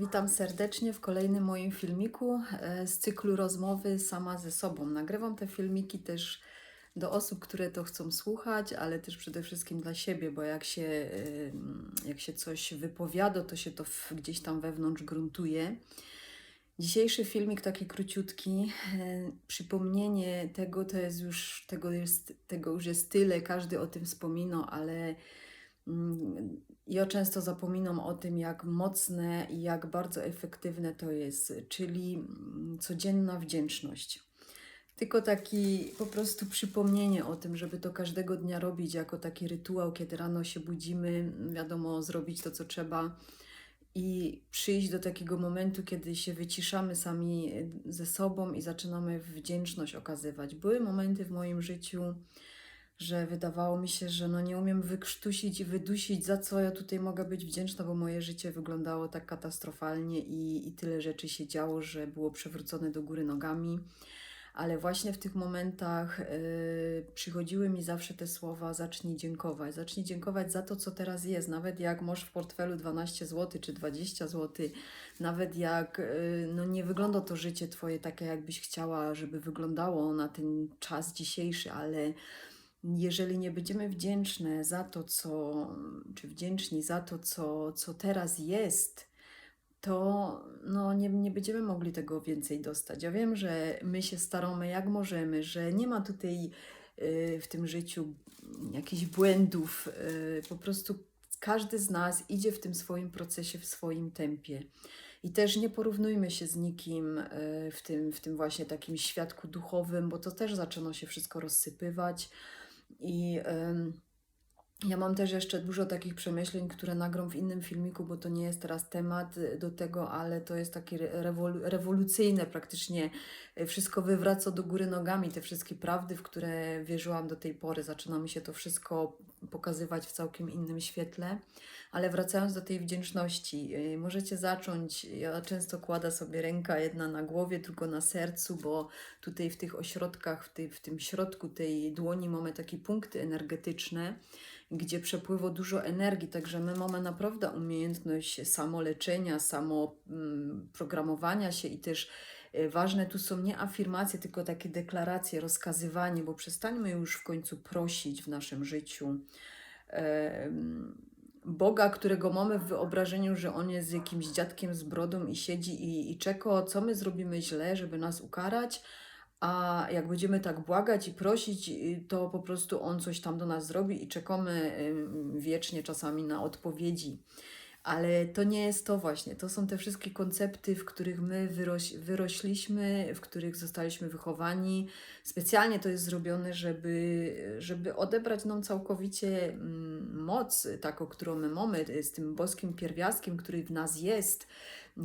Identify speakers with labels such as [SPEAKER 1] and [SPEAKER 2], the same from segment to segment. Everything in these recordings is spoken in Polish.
[SPEAKER 1] Witam serdecznie w kolejnym moim filmiku e, z cyklu rozmowy sama ze sobą. Nagrywam te filmiki też do osób, które to chcą słuchać, ale też przede wszystkim dla siebie, bo jak się, e, jak się coś wypowiada, to się to gdzieś tam wewnątrz gruntuje. Dzisiejszy filmik taki króciutki, e, przypomnienie tego, to jest już, tego, jest, tego już jest tyle, każdy o tym wspominał, ale Ja często zapominam o tym, jak mocne i jak bardzo efektywne to jest, czyli mm, codzienna wdzięczność. Tylko taki po prostu przypomnienie o tym, żeby to każdego dnia robić jako taki rytuał, kiedy rano się budzimy, wiadomo, zrobić to, co trzeba i przyjść do takiego momentu, kiedy się wyciszamy sami ze sobą i zaczynamy wdzięczność okazywać. Były momenty w moim życiu, że wydawało mi się, że no nie umiem wykrztusić i wydusić, za co ja tutaj mogę być wdzięczna, bo moje życie wyglądało tak katastrofalnie i, i tyle rzeczy się działo, że było przewrócone do góry nogami. Ale właśnie w tych momentach yy, przychodziły mi zawsze te słowa: zacznij dziękować. Zacznij dziękować za to, co teraz jest. Nawet jak masz w portfelu 12 zł czy 20 zł, nawet jak yy, no nie wygląda to życie Twoje takie, jakbyś chciała, żeby wyglądało na ten czas dzisiejszy, ale jeżeli nie będziemy wdzięczne za to, co, czy wdzięczni za to, co, co teraz jest, to no, nie, nie będziemy mogli tego więcej dostać. Ja wiem, że my się staramy jak możemy, że nie ma tutaj y, w tym życiu jakichś błędów. y, Po prostu każdy z nas idzie w tym swoim procesie, w swoim tempie. I też nie porównujmy się z nikim y, w tym, w tym właśnie takim świadku duchowym, bo to też zaczyna się wszystko rozsypywać. I ja mam też jeszcze dużo takich przemyśleń, które nagram w innym filmiku, bo to nie jest teraz temat y, do tego, ale to jest takie re- rewolu- rewolucyjne praktycznie. y, Wszystko wywraca do góry nogami, te wszystkie prawdy, w które wierzyłam do tej pory. Zaczyna mi się to wszystko pokazywać w całkiem innym świetle. Ale wracając do tej wdzięczności, y, możecie zacząć. Ja często kładę sobie ręka jedna na głowie, tylko na sercu, bo tutaj w tych ośrodkach, w, tej, w tym środku tej dłoni mamy takie punkty energetyczne, gdzie przepływa dużo energii, także my mamy naprawdę umiejętność samoleczenia, samoprogramowania się i też ważne tu są nie afirmacje, tylko takie deklaracje, rozkazywanie, bo przestańmy już w końcu prosić w naszym życiu. Boga, którego mamy w wyobrażeniu, że on jest jakimś dziadkiem z brodą i siedzi i, i czeka, co my zrobimy źle, żeby nas ukarać, a jak będziemy tak błagać i prosić, y, to po prostu on coś tam do nas zrobi i czekamy wiecznie czasami na odpowiedzi. Ale to nie jest to właśnie. To są te wszystkie koncepty, w których my wyroś, wyrośliśmy, w których zostaliśmy wychowani. Specjalnie to jest zrobione, żeby, żeby odebrać nam całkowicie mm, moc, taką, którą my mamy, z tym boskim pierwiastkiem, który w nas jest.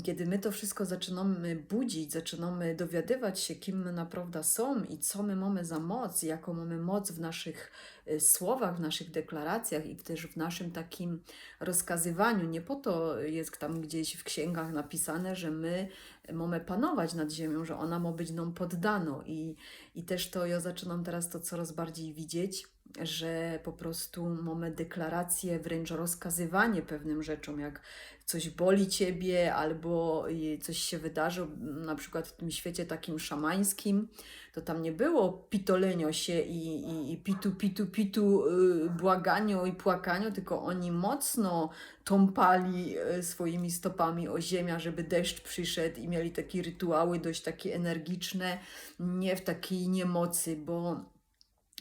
[SPEAKER 1] Kiedy my to wszystko zaczynamy budzić, zaczynamy dowiadywać się, kim my naprawdę są i co my mamy za moc, jaką mamy moc w naszych y, słowach, w naszych deklaracjach i też w naszym takim rozkazywaniu. Nie po to jest tam gdzieś w księgach napisane, że my mamy panować nad ziemią, że ona ma być nam poddano. I, I też to ja zaczynam teraz to coraz bardziej widzieć, że po prostu mamy deklaracje, wręcz rozkazywanie pewnym rzeczom, jak coś boli ciebie albo coś się wydarzy, na przykład w tym świecie takim szamańskim, to tam nie było pitolenio się i, i, i pitu, pitu, pitu, yy, błaganiu i płakaniu, tylko oni mocno tąpali y, swoimi stopami o ziemię, żeby deszcz przyszedł i mieli takie rytuały dość takie energiczne, nie w takiej niemocy, bo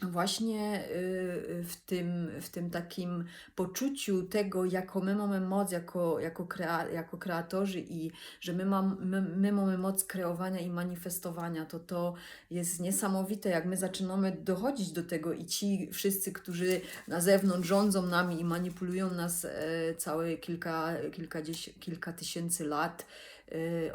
[SPEAKER 1] właśnie y, w tym, w tym takim poczuciu tego, jaką my mamy moc jako, jako, krea, jako kreatorzy i że my, mam, my, my mamy moc kreowania i manifestowania, to to jest niesamowite, jak my zaczynamy dochodzić do tego i ci wszyscy, którzy na zewnątrz rządzą nami i manipulują nas e, całe kilka, kilka tysięcy lat,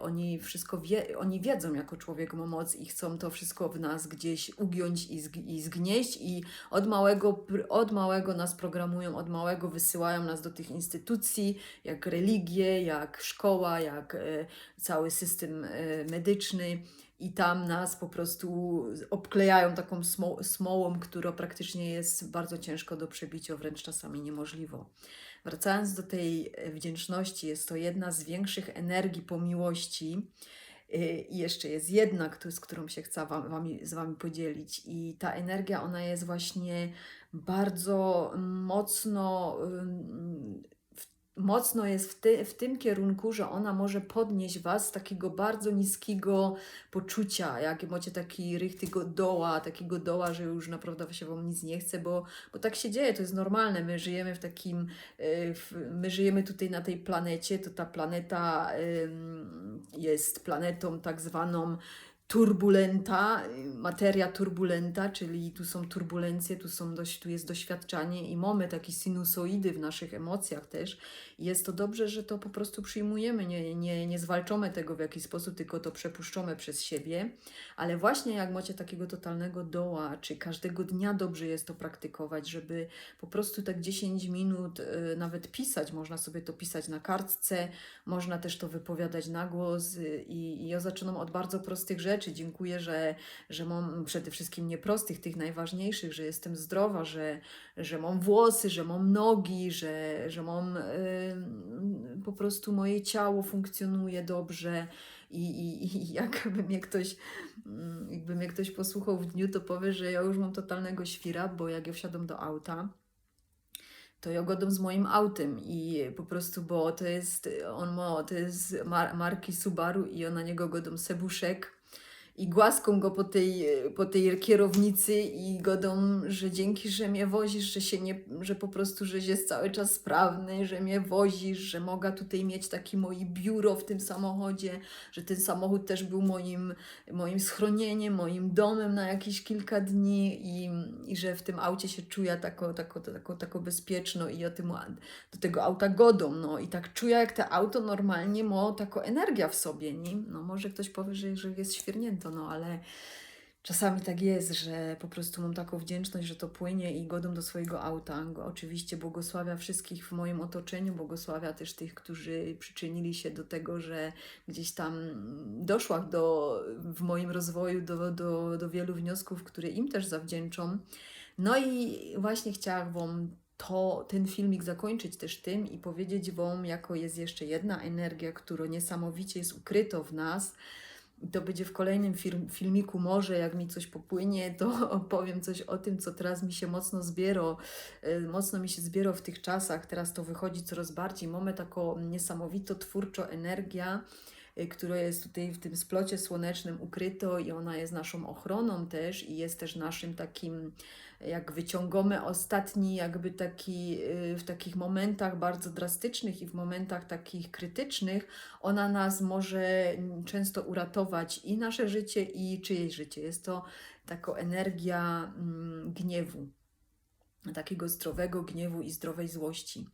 [SPEAKER 1] oni wszystko wie, oni wiedzą jako człowiek ma moc i chcą to wszystko w nas gdzieś ugiąć i, zg, i zgnieść i od małego, od małego nas programują, od małego wysyłają nas do tych instytucji, jak religie, jak szkoła, jak e, cały system e, medyczny i tam nas po prostu obklejają taką smo, smołą, która praktycznie jest bardzo ciężko do przebicia, wręcz czasami niemożliwą. Wracając do tej e, wdzięczności, jest to jedna z większych energii po miłości. Y, I jeszcze jest jedna, z którą się chcę wam, z Wami podzielić. I ta energia, ona jest właśnie bardzo mocno, mocno jest w, ty, w tym kierunku, że ona może podnieść Was z takiego bardzo niskiego poczucia, jak macie taki rychtygo doła, takiego doła, że już naprawdę się Wam nic nie chce, bo, bo tak się dzieje, to jest normalne. My żyjemy w takim, y, w, my żyjemy tutaj na tej planecie, to ta planeta jest planetą tak zwaną turbulenta, materia turbulenta, czyli tu są turbulencje, tu, są dość, tu jest doświadczanie i mamy takie sinusoidy w naszych emocjach też. Jest to dobrze, że to po prostu przyjmujemy, nie, nie, nie zwalczamy tego w jakiś sposób, tylko to przepuszczamy przez siebie. Ale właśnie jak macie takiego totalnego doła, czy każdego dnia dobrze jest to praktykować, żeby po prostu tak 10 minut y, nawet pisać, można sobie to pisać na kartce, można też to wypowiadać na głos y, i ja zaczynam od bardzo prostych rzeczy. Dziękuję, że, że mam przede wszystkim nie prostych, tych najważniejszych, że jestem zdrowa, że, że mam włosy, że mam nogi, że, że mam y, po prostu moje ciało funkcjonuje dobrze. I, i, I jakby mnie ktoś, mm, jakby mnie ktoś posłuchał w dniu, to powie, że ja już mam totalnego świra, bo jak ja wsiadam do auta, to ja godam z moim autem i po prostu, bo to jest, on ma, to jest mar marki Subaru i ja na niego godam sebuszek i głaską go po tej, po tej kierownicy i godą, że dzięki, że mnie wozisz, że się nie, że po prostu, że jest cały czas sprawny, że mnie wozisz, że mogę tutaj mieć takie moje biuro w tym samochodzie, że ten samochód też był moim, moim schronieniem, moim domem na jakieś kilka dni i, i że w tym aucie się czuję tako, tako, tako, tako bezpieczno i o tym, do tego auta godą, no i tak czuję, jak to auto normalnie ma taką energię w sobie, nie? No może ktoś powie, że, że jest świernięto, no ale czasami tak jest, że po prostu mam taką wdzięczność, że to płynie i godą do swojego auta. Oczywiście błogosławia wszystkich w moim otoczeniu, błogosławia też tych, którzy przyczynili się do tego, że gdzieś tam doszłam do, w moim rozwoju do, do, do wielu wniosków, które im też zawdzięczam. No i właśnie chciałam Wam to, ten filmik zakończyć też tym i powiedzieć Wam, jako jest jeszcze jedna energia, która niesamowicie jest ukryta w nas. To będzie w kolejnym film, filmiku, może jak mi coś popłynie, to opowiem coś o tym, co teraz mi się mocno zbiero, y, mocno mi się zbiero w tych czasach, teraz to wychodzi coraz bardziej. Mamy taką niesamowitą twórczą energię, y, która jest tutaj w tym splocie słonecznym ukryto i ona jest naszą ochroną też i jest też naszym takim, jak wyciągamy ostatni, jakby taki, y, w takich momentach bardzo drastycznych i w momentach takich krytycznych, ona nas może często uratować i nasze życie, i czyjeś życie. Jest to taka energia mm, gniewu, takiego zdrowego gniewu i zdrowej złości,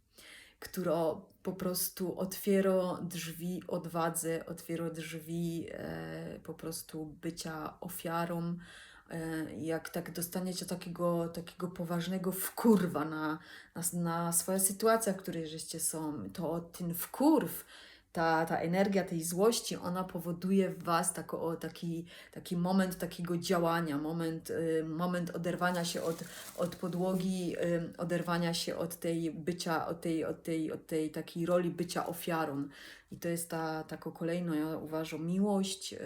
[SPEAKER 1] która po prostu otwiera drzwi odwadze, otwiera drzwi e, po prostu bycia ofiarą. E, jak tak dostaniecie takiego, takiego poważnego wkurwa na, na, na swoje sytuacje, w której żeście są, to ten wkurw, ta, ta energia tej złości, ona powoduje w Was tako, taki, taki moment takiego działania, moment, y, moment oderwania się od, od podłogi, y, oderwania się od tej bycia, od tej, od tej, od tej takiej roli bycia ofiarą. I to jest ta, taka kolejna, ja uważam, miłość, y,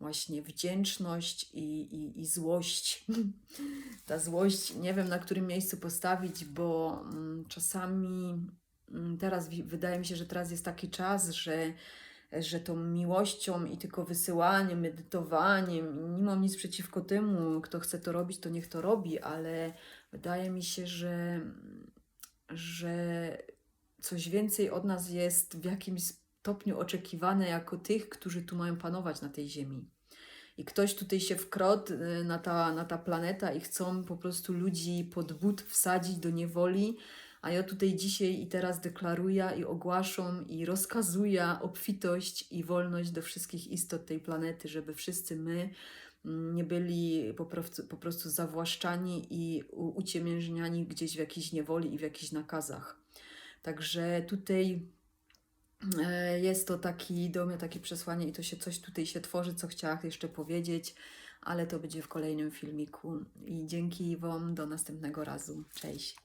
[SPEAKER 1] właśnie wdzięczność i, i, i złość. Ta złość, nie wiem na którym miejscu postawić, bo mm, czasami teraz wi- wydaje mi się, że teraz jest taki czas, że, że tą miłością i tylko wysyłaniem, medytowaniem, nie mam nic przeciwko temu, kto chce to robić, to niech to robi, ale wydaje mi się, że, że coś więcej od nas jest w jakimś stopniu oczekiwane jako tych, którzy tu mają panować na tej ziemi. I ktoś tutaj się wkradł y, na ta, na ta planeta i chcą po prostu ludzi pod but wsadzić do niewoli, a ja tutaj dzisiaj i teraz deklaruję i ogłaszam i rozkazuję obfitość i wolność do wszystkich istot tej planety, żeby wszyscy my mm, nie byli po prostu, po prostu zawłaszczani i uciemiężniani gdzieś w jakiejś niewoli i w jakichś nakazach. Także tutaj e, jest to taki do mnie takie przesłanie i to się coś tutaj się tworzy, co chciałam jeszcze powiedzieć, ale to będzie w kolejnym filmiku. I dzięki Wam do następnego razu. Cześć.